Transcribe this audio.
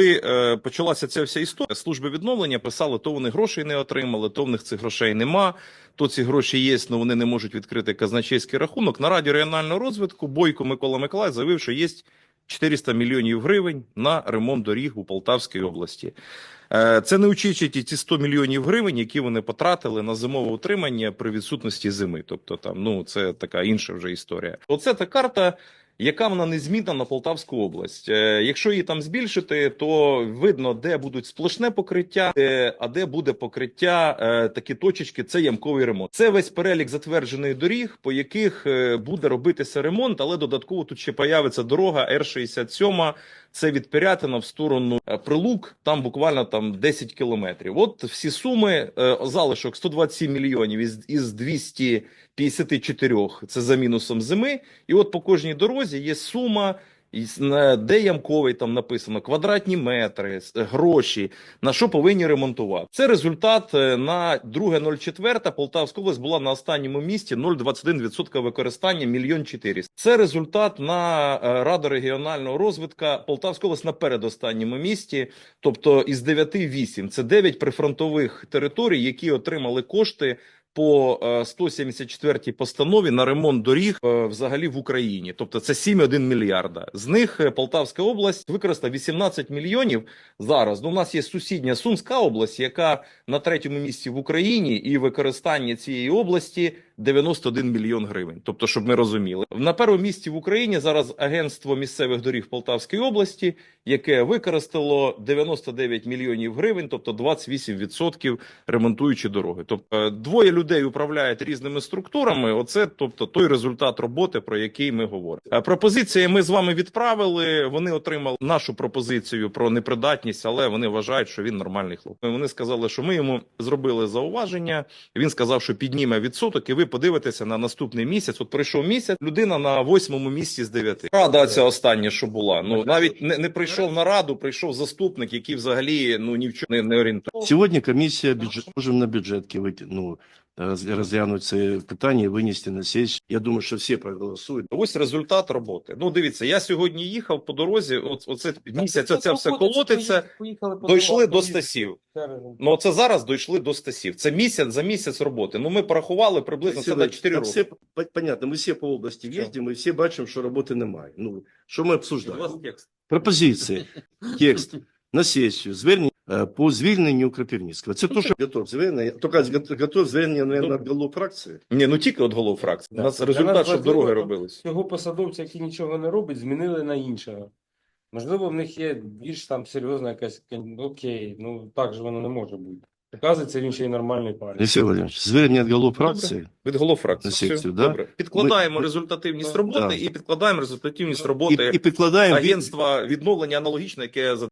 Коли е, почалася ця вся історія, служби відновлення писали, то вони грошей не отримали, то в них цих грошей нема, то ці гроші є, але вони не можуть відкрити казначейський рахунок. На раді регіонального розвитку Бойко Микола Миколаїв заявив, що є 400 мільйонів гривень на ремонт доріг у Полтавській області. Е, Це не учичить ті 100 мільйонів гривень, які вони потратили на зимове утримання при відсутності зими. Тобто, там ну це така інша вже історія. Оце та карта. Яка вона незмінна на Полтавську область? Е, якщо її там збільшити, то видно, де будуть сплошне покриття, а де буде покриття е, такі точечки. Це ямковий ремонт. Це весь перелік затверджених доріг, по яких е, буде робитися ремонт, але додатково тут ще появиться дорога Р-67, це від Пирятина в сторону е, Прилук, там буквально там 10 кілометрів. От всі суми, е, залишок 127 мільйонів із, із 254, це за мінусом зими. І от по кожній дорозі є сума, де ямковий там написано, квадратні метри, гроші, на що повинні ремонтувати. Це результат е, на 2.04 Полтавська область була на останньому місці 0,21% використання, мільйон 400. Це результат на е, Раду регіонального розвитку Полтавська область на передостанньому місці, тобто із 9 8. Це 9 прифронтових територій, які отримали кошти по е, 174 постанові на ремонт доріг е, взагалі в Україні. Тобто це 7,1 мільярда. З них е, Полтавська область використала 18 мільйонів зараз. Ну, у нас є сусідня Сумська область, яка на третьому місці в Україні, і використання цієї області 91 мільйон гривень. Тобто, щоб ми розуміли, на першому місці в Україні зараз агентство місцевих доріг Полтавської області, яке використало 99 мільйонів гривень, тобто 28% ремонтуючи дороги. Тобто е, двоє людей управляють різними структурами. Оце тобто той результат роботи, про який ми говоримо. Е, Пропозиції ми з вами відправили. Вони отримали нашу пропозицію про непридатність, але вони вважають, що він нормальний хлопець. Вони сказали, що ми йому зробили зауваження. Він сказав, що підніме відсоток, і ви подивитеся на наступний місяць. От прийшов місяць, людина на восьмому місці з дев'яти. Рада ця остання, що була. Ну навіть не, не прийшов на раду, прийшов заступник, який взагалі ну ні в чому не, не орієнтує. Сьогодні комісія бюджет можемо на бюджетки вийти, ну, розглянути це питання і винести на сесію. Я думаю, що всі проголосують. Ось результат роботи. Ну дивіться, я сьогодні їхав по дорозі. От оце місяць, оце все колотиться. Дійшли до Стасів. Ну це зараз дійшли до Стасів. Це місяць за місяць роботи. Ну ми порахували приблизно це на 4 роки. все понятно, ми всі по області їздимо і всі бачимо, що роботи немає. Ну, що ми обсуждаємо? Пропозиції, текст на сесію, звернення по звільненню Кропивницького. Це то, що готов звернення, тільки готов звернення, наверное, від голову фракції. Ні, ну тільки от голов фракції. У нас результат, нас щоб дороги робились. Цього посадовця, який нічого не робить, змінили на іншого. Можливо, в них є більш там серйозна якась окей, ну так же воно не може бути. Оказується, він ще й нормальний парень. Олексій Володимирович, звернення від голови фракції. Від голов фракції. На секцію, да? Добре. Підкладаємо Ми- результативність роботи Да. і підкладаємо результативність роботи і підкладаємо від- агентства відновлення аналогічне, яке за